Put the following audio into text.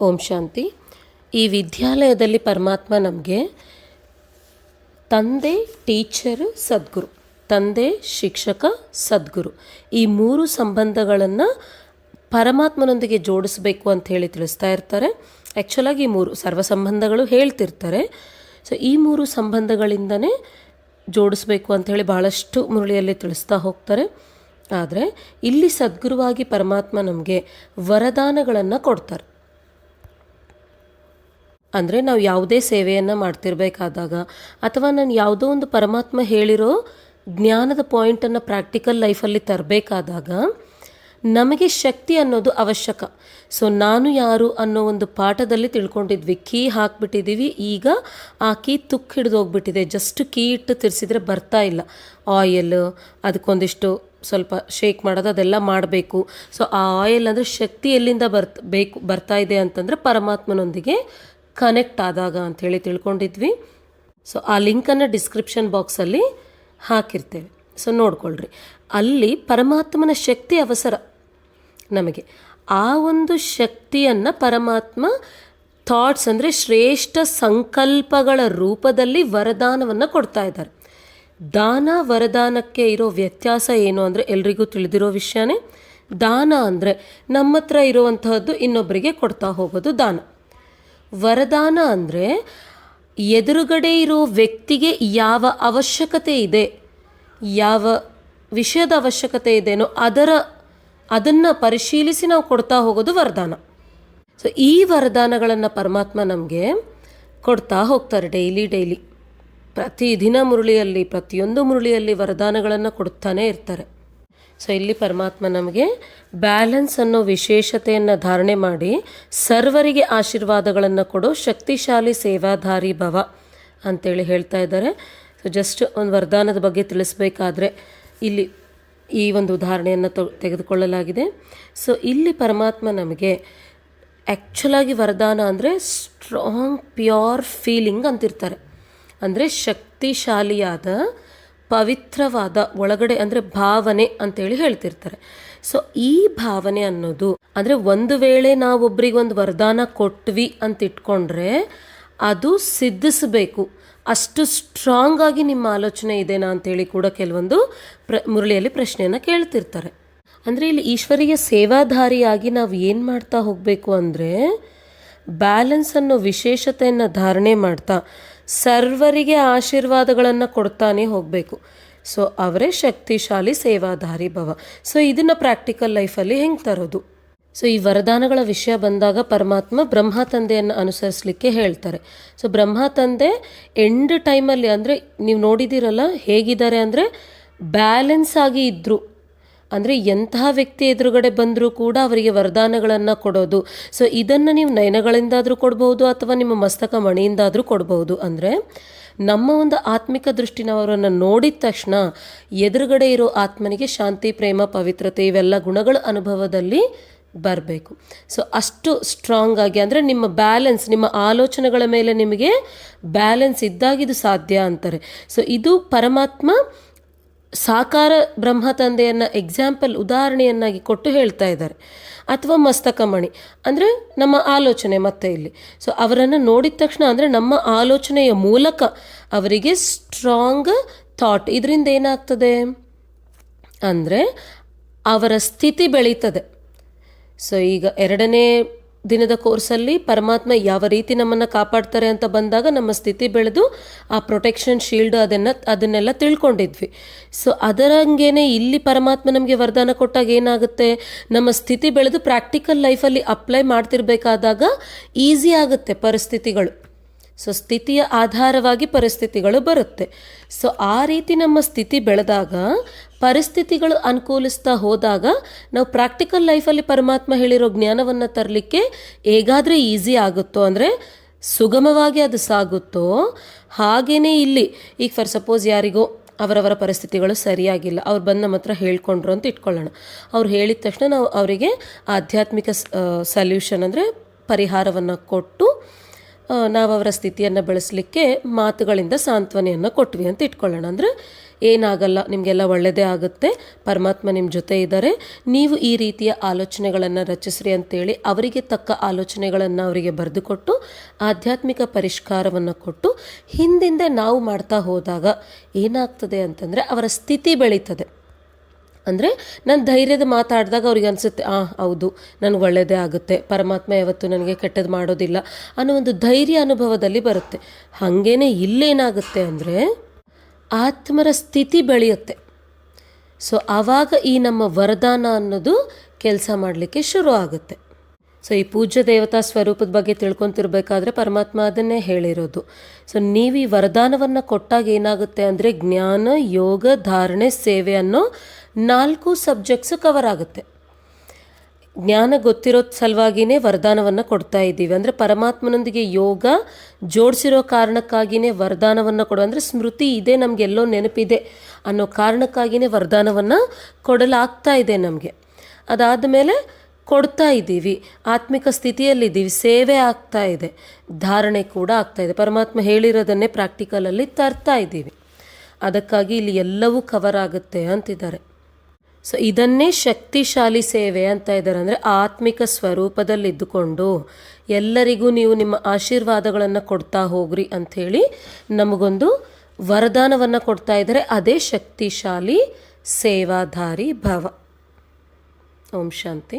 ಓಂ ಶಾಂತಿ. ಈ ವಿದ್ಯಾಲಯದಲ್ಲಿ ಪರಮಾತ್ಮ ನಮಗೆ ತಂದೆ, ಟೀಚರ್, ಸದ್ಗುರು, ತಂದೆ, ಶಿಕ್ಷಕ, ಸದ್ಗುರು ಈ ಮೂರು ಸಂಬಂಧಗಳನ್ನು ಪರಮಾತ್ಮನೊಂದಿಗೆ ಜೋಡಿಸ್ಬೇಕು ಅಂತ ಹೇಳಿ ತಿಳಿಸ್ತಾ ಇರ್ತಾರೆ. ಆ್ಯಕ್ಚುಲಾಗಿ ಈ ಮೂರು ಸರ್ವ ಸಂಬಂಧಗಳು ಹೇಳ್ತಿರ್ತಾರೆ. ಸೊ ಈ ಮೂರು ಸಂಬಂಧಗಳಿಂದನೇ ಜೋಡಿಸ್ಬೇಕು ಅಂತ ಬಹಳಷ್ಟು ಮುರಳಿಯಲ್ಲಿ ತಿಳಿಸ್ತಾ ಹೋಗ್ತಾರೆ. ಆದರೆ, ಇಲ್ಲಿ ಸದ್ಗುರುವಾಗಿ ಪರಮಾತ್ಮ ನಮಗೆ ವರದಾನಗಳನ್ನು ಕೊಡ್ತಾರೆ. ಅಂದರೆ ನಾವು ಯಾವುದೇ ಸೇವೆಯನ್ನು ಮಾಡ್ತಿರ್ಬೇಕಾದಾಗ ಅಥವಾ ನಾನು ಯಾವುದೋ ಒಂದು ಪರಮಾತ್ಮ ಹೇಳಿರೋ ಜ್ಞಾನದ ಪಾಯಿಂಟನ್ನು ಪ್ರಾಕ್ಟಿಕಲ್ ಲೈಫಲ್ಲಿ ತರಬೇಕಾದಾಗ ನಮಗೆ ಶಕ್ತಿ ಅನ್ನೋದು ಅವಶ್ಯಕ. ಸೊ ನಾನು ಯಾರು ಅನ್ನೋ ಒಂದು ಪಾಠದಲ್ಲಿ ತಿಳ್ಕೊಂಡಿದ್ವಿ. ಕೀ ಹಾಕ್ಬಿಟ್ಟಿದ್ದೀವಿ ಈಗ ಆ ಕೀ ತುಕ್ಕು ಹಿಡಿದೋಗ್ಬಿಟ್ಟಿದೆ ಜಸ್ಟ್ ಕೀ ಇಟ್ಟು ತಿರ್ಸಿದ್ರೆ ಬರ್ತಾ ಇಲ್ಲ. ಆಯಿಲ್ ಅದಕ್ಕೊಂದಿಷ್ಟು ಸ್ವಲ್ಪ ಶೇಕ್ ಮಾಡೋದು, ಅದೆಲ್ಲ ಮಾಡಬೇಕು. ಸೊ ಆ ಆಯಿಲ್ ಅಂದರೆ ಶಕ್ತಿ ಎಲ್ಲಿಂದ ಬರ್ತ ಬೇಕು ಬರ್ತಾ ಇದೆ ಅಂತಂದರೆ ಪರಮಾತ್ಮನೊಂದಿಗೆ ಕನೆಕ್ಟ್ ಆದಾಗ ಅಂಥೇಳಿ ತಿಳ್ಕೊಂಡಿದ್ವಿ. ಸೊ ಆ ಲಿಂಕನ್ನು ಡಿಸ್ಕ್ರಿಪ್ಷನ್ ಬಾಕ್ಸಲ್ಲಿ ಹಾಕಿರ್ತೇವೆ. ಸೊ ನೋಡ್ಕೊಳ್ರಿ. ಅಲ್ಲಿ ಪರಮಾತ್ಮನ ಶಕ್ತಿ ಅವಸರ ನಮಗೆ. ಆ ಒಂದು ಶಕ್ತಿಯನ್ನು ಪರಮಾತ್ಮ ಥಾಟ್ಸ್ ಅಂದರೆ ಶ್ರೇಷ್ಠ ಸಂಕಲ್ಪಗಳ ರೂಪದಲ್ಲಿ ವರದಾನವನ್ನು ಕೊಡ್ತಾ ಇದ್ದಾರೆ. ದಾನ ವರದಾನಕ್ಕೆ ಇರೋ ವ್ಯತ್ಯಾಸ ಏನು ಅಂದರೆ ಎಲ್ರಿಗೂ ತಿಳಿದಿರೋ ವಿಷಯನೇ. ದಾನ ಅಂದರೆ ನಮ್ಮ ಹತ್ರ ಇರುವಂತಹದ್ದು ಇನ್ನೊಬ್ಬರಿಗೆ ಕೊಡ್ತಾ ಹೋಗೋದು ದಾನ. ವರದಾನ ಅಂದರೆ ಎದುರುಗಡೆ ಇರೋ ವ್ಯಕ್ತಿಗೆ ಯಾವ ಅವಶ್ಯಕತೆ ಇದೆ, ಯಾವ ವಿಷಯದ ಅವಶ್ಯಕತೆ ಇದೆನೋ ಅದರ, ಅದನ್ನು ಪರಿಶೀಲಿಸಿ ನಾವು ಕೊಡ್ತಾ ಹೋಗೋದು ವರದಾನ. ಸೊ ಈ ವರದಾನಗಳನ್ನು ಪರಮಾತ್ಮ ನಮಗೆ ಕೊಡ್ತಾ ಹೋಗ್ತಾರೆ ಡೈಲಿ ಡೈಲಿ. ಪ್ರತಿದಿನ ಮುರುಳಿಯಲ್ಲಿ, ಪ್ರತಿಯೊಂದು ಮುರುಳಿಯಲ್ಲಿ ವರದಾನಗಳನ್ನು ಕೊಡ್ತಾನೆ ಇರ್ತಾರೆ. ಸೊ ಇಲ್ಲಿ ಪರಮಾತ್ಮ ನಮಗೆ ಬ್ಯಾಲೆನ್ಸ್ ಅನ್ನೋ ವಿಶೇಷತೆಯನ್ನು ಧಾರಣೆ ಮಾಡಿ ಸರ್ವರಿಗೆ ಆಶೀರ್ವಾದಗಳನ್ನು ಕೊಡೋ ಶಕ್ತಿಶಾಲಿ ಸೇವಾಧಾರಿ ಭವ ಅಂತೇಳಿ ಹೇಳ್ತಾ ಇದ್ದಾರೆ. ಸೊ ಜಸ್ಟ್ ಒಂದು ವರದಾನದ ಬಗ್ಗೆ ತಿಳಿಸ್ಬೇಕಾದ್ರೆ ಇಲ್ಲಿ ಈ ಒಂದು ಉದಾಹರಣೆಯನ್ನು ತೆಗೆದುಕೊಳ್ಳಲಾಗಿದೆ. ಸೊ ಇಲ್ಲಿ ಪರಮಾತ್ಮ ನಮಗೆ ಆ್ಯಕ್ಚುಲಾಗಿ ವರದಾನ ಅಂದರೆ ಸ್ಟ್ರಾಂಗ್ ಪ್ಯೂರ್ ಫೀಲಿಂಗ್ ಅಂತಿರ್ತಾರೆ. ಅಂದರೆ ಶಕ್ತಿಶಾಲಿಯಾದ ಪವಿತ್ರವಾದ ಒಳಗಡೆ ಅಂದರೆ ಭಾವನೆ ಅಂತೇಳಿ ಹೇಳ್ತಿರ್ತಾರೆ. ಸೊ ಈ ಭಾವನೆ ಅನ್ನೋದು ಅಂದರೆ ಒಂದು ವೇಳೆ ನಾವು ಒಂದು ವರದಾನ ಕೊಟ್ವಿ ಅಂತ ಇಟ್ಕೊಂಡ್ರೆ ಅದು ಸಿದ್ಧಿಸಬೇಕು. ಅಷ್ಟು ಸ್ಟ್ರಾಂಗ್ ಆಗಿ ನಿಮ್ಮ ಆಲೋಚನೆ ಇದೆನಾ ಅಂತೇಳಿ ಕೂಡ ಕೆಲವೊಂದು ಪ್ರ, ಮುರಳಿಯಲ್ಲಿ ಪ್ರಶ್ನೆಯನ್ನು ಕೇಳ್ತಿರ್ತಾರೆ. ಅಂದರೆ ಇಲ್ಲಿ ಈಶ್ವರಿಗೆ ಸೇವಾಧಾರಿಯಾಗಿ ನಾವು ಏನು ಮಾಡ್ತಾ ಹೋಗಬೇಕು ಅಂದರೆ ಬ್ಯಾಲೆನ್ಸ್ ಅನ್ನೋ ವಿಶೇಷತೆಯನ್ನು ಧಾರಣೆ ಮಾಡ್ತಾ ಸರ್ವರಿಗೆ ಆಶೀರ್ವಾದಗಳನ್ನು ಕೊಡ್ತಾನೆ ಹೋಗಬೇಕು. ಸೊ ಅವರೇ ಶಕ್ತಿಶಾಲಿ ಸೇವಾಧಾರಿ ಭವ. ಸೊ ಇದನ್ನು ಪ್ರಾಕ್ಟಿಕಲ್ ಲೈಫಲ್ಲಿ ಹೆಂಗೆ ತರೋದು? ಸೊ ಈ ವರದಾನಗಳ ವಿಷಯ ಬಂದಾಗ ಪರಮಾತ್ಮ ಬ್ರಹ್ಮ ತಂದೆಯನ್ನು ಅನುಸರಿಸಲಿಕ್ಕೆ ಹೇಳ್ತಾರೆ. ಸೊ ಬ್ರಹ್ಮ ತಂದೆ ಎಂಡ್ ಟೈಮಲ್ಲಿ ಅಂದರೆ, ನೀವು ನೋಡಿದ್ದೀರಲ್ಲ ಹೇಗಿದ್ದಾರೆ ಅಂದರೆ ಬ್ಯಾಲೆನ್ಸ್ ಆಗಿ ಇದ್ದರು ಅಂದರೆ ಎಂತಹ ವ್ಯಕ್ತಿ ಎದುರುಗಡೆ ಬಂದರೂ ಕೂಡ ಅವರಿಗೆ ವರದಾನಗಳನ್ನು ಕೊಡೋದು. ಸೊ ಇದನ್ನು ನೀವು ನಯನಗಳಿಂದಾದರೂ ಕೊಡ್ಬೋದು ಅಥವಾ ನಿಮ್ಮ ಮಸ್ತಕ ಮಣಿಯಿಂದಾದರೂ ಕೊಡ್ಬೋದು ಅಂದರೆ ನಮ್ಮ ಒಂದು ಆತ್ಮಿಕ ದೃಷ್ಟಿನ ಅವರನ್ನು ನೋಡಿದ ತಕ್ಷಣ ಎದುರುಗಡೆ ಇರೋ ಆತ್ಮನಿಗೆ ಶಾಂತಿ, ಪ್ರೇಮ, ಪವಿತ್ರತೆ ಇವೆಲ್ಲ ಗುಣಗಳ ಅನುಭವದಲ್ಲಿ ಬರಬೇಕು. ಸೊ ಅಷ್ಟು ಸ್ಟ್ರಾಂಗ್ ಆಗಿ ಅಂದರೆ ನಿಮ್ಮ ಬ್ಯಾಲೆನ್ಸ್ ನಿಮ್ಮ ಆಲೋಚನೆಗಳ ಮೇಲೆ ನಿಮಗೆ ಬ್ಯಾಲೆನ್ಸ್ ಇದ್ದಾಗಿದು ಸಾಧ್ಯ ಅಂತಾರೆ. ಸೊ ಇದು ಪರಮಾತ್ಮ ಸಾಕಾರ ಬ್ರಹ್ಮ ತಂದೆಯನ್ನು ಎಕ್ಸಾಂಪಲ್ ಉದಾಹರಣೆಯನ್ನಾಗಿ ಕೊಟ್ಟು ಹೇಳ್ತಾ ಇದ್ದಾರೆ. ಅಥವಾ ಮಸ್ತಕಮಣಿ ಅಂದರೆ ನಮ್ಮ ಆಲೋಚನೆ ಮತ್ತೆ ಇಲ್ಲಿ. ಸೊ ಅವರನ್ನು ನೋಡಿದ ತಕ್ಷಣ ಅಂದರೆ ನಮ್ಮ ಆಲೋಚನೆಯ ಮೂಲಕ ಅವರಿಗೆ ಸ್ಟ್ರಾಂಗ್ ಥಾಟ್ ಇದರಿಂದ ಏನಾಗ್ತದೆ? ಅಂದರೆ ಅವರ ಸ್ಥಿತಿ ಬೆಳೀತದೆ. ಸೊ ಈಗ ಎರಡನೇ ದಿನದ ಕೋರ್ಸಲ್ಲಿ ಪರಮಾತ್ಮ ಯಾವ ರೀತಿ ನಮ್ಮನ್ನು ಕಾಪಾಡ್ತಾರೆ ಅಂತ ಬಂದಾಗ ನಮ್ಮ ಸ್ಥಿತಿ ಬೆಳೆದು ಆ ಪ್ರೊಟೆಕ್ಷನ್ ಶೀಲ್ಡ್ ಅದನ್ನು, ಅದನ್ನೆಲ್ಲ ತಿಳ್ಕೊಂಡಿದ್ವಿ. ಸೊ ಅದರಂಗೇನೆ ಇಲ್ಲಿ ಪರಮಾತ್ಮ ನಮಗೆ ವರದಾನ ಕೊಟ್ಟಾಗ ಏನಾಗುತ್ತೆ? ನಮ್ಮ ಸ್ಥಿತಿ ಬೆಳೆದು ಪ್ರಾಕ್ಟಿಕಲ್ ಲೈಫಲ್ಲಿ ಅಪ್ಲೈ ಮಾಡ್ತಿರ್ಬೇಕಾದಾಗ ಈಸಿ ಆಗುತ್ತೆ ಪರಿಸ್ಥಿತಿಗಳು. ಸೊ ಸ್ಥಿತಿಯ ಆಧಾರವಾಗಿ ಪರಿಸ್ಥಿತಿಗಳು ಬರುತ್ತೆ. ಸೊ ಆ ರೀತಿ ನಮ್ಮ ಸ್ಥಿತಿ ಬೆಳೆದಾಗ, ಪರಿಸ್ಥಿತಿಗಳು ಅನುಕೂಲಿಸ್ತಾ ಹೋದಾಗ, ನಾವು ಪ್ರಾಕ್ಟಿಕಲ್ ಲೈಫಲ್ಲಿ ಪರಮಾತ್ಮ ಹೇಳಿರೋ ಜ್ಞಾನವನ್ನು ತರಲಿಕ್ಕೆ ಹೇಗಾದರೆ ಈಸಿ ಆಗುತ್ತೋ, ಅಂದರೆ ಸುಗಮವಾಗಿ ಅದು ಸಾಗುತ್ತೋ ಹಾಗೆಯೇ ಇಲ್ಲಿ. ಈಗ ಫಾರ್ ಸಪೋಸ್ ಯಾರಿಗೋ ಅವರವರ ಪರಿಸ್ಥಿತಿಗಳು ಸರಿಯಾಗಿಲ್ಲ, ಅವ್ರು ಬಂದು ನಮ್ಮ ಹತ್ರ ಹೇಳ್ಕೊಂಡ್ರು ಅಂತ ಇಟ್ಕೊಳ್ಳೋಣ. ಅವ್ರು ಹೇಳಿದ ತಕ್ಷಣ ನಾವು ಅವರಿಗೆ ಆಧ್ಯಾತ್ಮಿಕ ಸಲ್ಯೂಷನ್ ಅಂದರೆ ಪರಿಹಾರವನ್ನು ಕೊಟ್ಟು ನಾವು ಅವರ ಸ್ಥಿತಿಯನ್ನು ಬೆಳೆಸಲಿಕ್ಕೆ ಮಾತುಗಳಿಂದ ಸಾಂತ್ವನೆಯನ್ನು ಕೊಟ್ವಿ ಅಂತ ಇಟ್ಕೊಳ್ಳೋಣ. ಅಂದರೆ ಏನಾಗಲ್ಲ, ನಿಮಗೆಲ್ಲ ಒಳ್ಳೆಯದೇ ಆಗುತ್ತೆ, ಪರಮಾತ್ಮ ನಿಮ್ಮ ಜೊತೆ ಇದ್ದಾರೆ ನೀವು ಈ ರೀತಿಯ ಆಲೋಚನೆಗಳನ್ನು ರಚಿಸ್ರಿ ಅಂತೇಳಿ ಅವರಿಗೆ ತಕ್ಕ ಆಲೋಚನೆಗಳನ್ನು ಅವರಿಗೆ ಬರೆದುಕೊಟ್ಟು, ಆಧ್ಯಾತ್ಮಿಕ ಪರಿಷ್ಕಾರವನ್ನು ಕೊಟ್ಟು, ಹಿಂದಿಂದೆ ನಾವು ಮಾಡ್ತಾ ಹೋದಾಗ ಏನಾಗ್ತದೆ ಅಂತಂದರೆ ಅವರ ಸ್ಥಿತಿ ಬೆಳೀತದೆ. ಅಂದರೆ ನಾನು ಧೈರ್ಯದ ಮಾತಾಡಿದಾಗ ಅವ್ರಿಗೆ ಅನಿಸುತ್ತೆ, ಆ, ಹೌದು, ನನಗೆ ಒಳ್ಳೆಯದೇ ಆಗುತ್ತೆ. ಪರಮಾತ್ಮ ಯಾವತ್ತು ನನಗೆ ಕೆಟ್ಟದ್ದು ಮಾಡೋದಿಲ್ಲ. ಅನ್ನೋ ಒಂದು ಧೈರ್ಯ ಅನುಭವದಲ್ಲಿ ಬರುತ್ತೆ. ಹಾಗೇನೆ ಇಲ್ಲೇನಾಗುತ್ತೆ ಅಂದರೆ ಆತ್ಮರ ಸ್ಥಿತಿ ಬೆಳೆಯುತ್ತೆ. ಸೊ, ಆವಾಗ ಈ ನಮ್ಮ ವರದಾನ ಅನ್ನೋದು ಕೆಲಸ ಮಾಡಲಿಕ್ಕೆ ಶುರು ಆಗುತ್ತೆ. ಸೊ, ಈ ಪೂಜ್ಯ ದೇವತಾ ಸ್ವರೂಪದ ಬಗ್ಗೆ ತಿಳ್ಕೊತಿರ್ಬೇಕಾದ್ರೆ ಪರಮಾತ್ಮ ಅದನ್ನೇ ಹೇಳಿರೋದು. ಸೊ, ನೀವು ಈ ವರದಾನವನ್ನು ಕೊಟ್ಟಾಗ ಏನಾಗುತ್ತೆ ಅಂದರೆ ಜ್ಞಾನ, ಯೋಗ, ಧಾರಣೆ, ಸೇವೆ ಅನ್ನೋ ನಾಲ್ಕು ಸಬ್ಜೆಕ್ಟ್ಸು ಕವರ್ ಆಗುತ್ತೆ. ಜ್ಞಾನ ಗೊತ್ತಿರೋ ಸಲುವಾಗಿನೇ ವರದಾನವನ್ನು ಕೊಡ್ತಾ ಇದ್ದೀವಿ. ಅಂದರೆ ಪರಮಾತ್ಮನೊಂದಿಗೆ ಯೋಗ ಜೋಡಿಸಿರೋ ಕಾರಣಕ್ಕಾಗಿಯೇ ವರದಾನವನ್ನು ಕೊಡೋ ಅಂದರೆ ಸ್ಮೃತಿ ಇದೆ ನಮಗೆಲ್ಲೋ ನೆನಪಿದೆ ಅನ್ನೋ ಕಾರಣಕ್ಕಾಗಿಯೇ ವರದಾನವನ್ನು ಕೊಡಲಾಗ್ತಾ ಇದೆ ನಮಗೆ. ಅದಾದ ಮೇಲೆ ಕೊಡ್ತಾ ಇದ್ದೀವಿ. ಆತ್ಮಿಕ ಸ್ಥಿತಿಯಲ್ಲಿದ್ದೀವಿ. ಸೇವೆ ಆಗ್ತಾ ಇದೆ. ಧಾರಣೆ ಕೂಡ ಆಗ್ತಾ ಇದೆ. ಪರಮಾತ್ಮ ಹೇಳಿರೋದನ್ನೇ ಪ್ರಾಕ್ಟಿಕಲಲ್ಲಿ ತರ್ತಾ ಇದ್ದೀವಿ. ಅದಕ್ಕಾಗಿ ಇಲ್ಲಿ ಎಲ್ಲವೂ ಕವರ್ ಆಗುತ್ತೆ ಅಂತಿದ್ದಾರೆ. ಸೊ ಇದನ್ನೇ ಶಕ್ತಿಶಾಲಿ ಸೇವೆ ಅಂತ ಇದ್ದಾರೆ. ಅಂದರೆ ಆತ್ಮಿಕ ಸ್ವರೂಪದಲ್ಲಿದ್ದುಕೊಂಡು ಎಲ್ಲರಿಗೂ ನೀವು ನಿಮ್ಮ ಆಶೀರ್ವಾದಗಳನ್ನು ಕೊಡ್ತಾ ಹೋಗ್ರಿ ಅಂಥೇಳಿ ನಮಗೊಂದು ವರದಾನವನ್ನು ಕೊಡ್ತಾ ಇದ್ದಾರೆ. ಅದೇ ಶಕ್ತಿಶಾಲಿ ಸೇವಾಧಾರಿ ಭವ. ಓಂ ಶಾಂತಿ.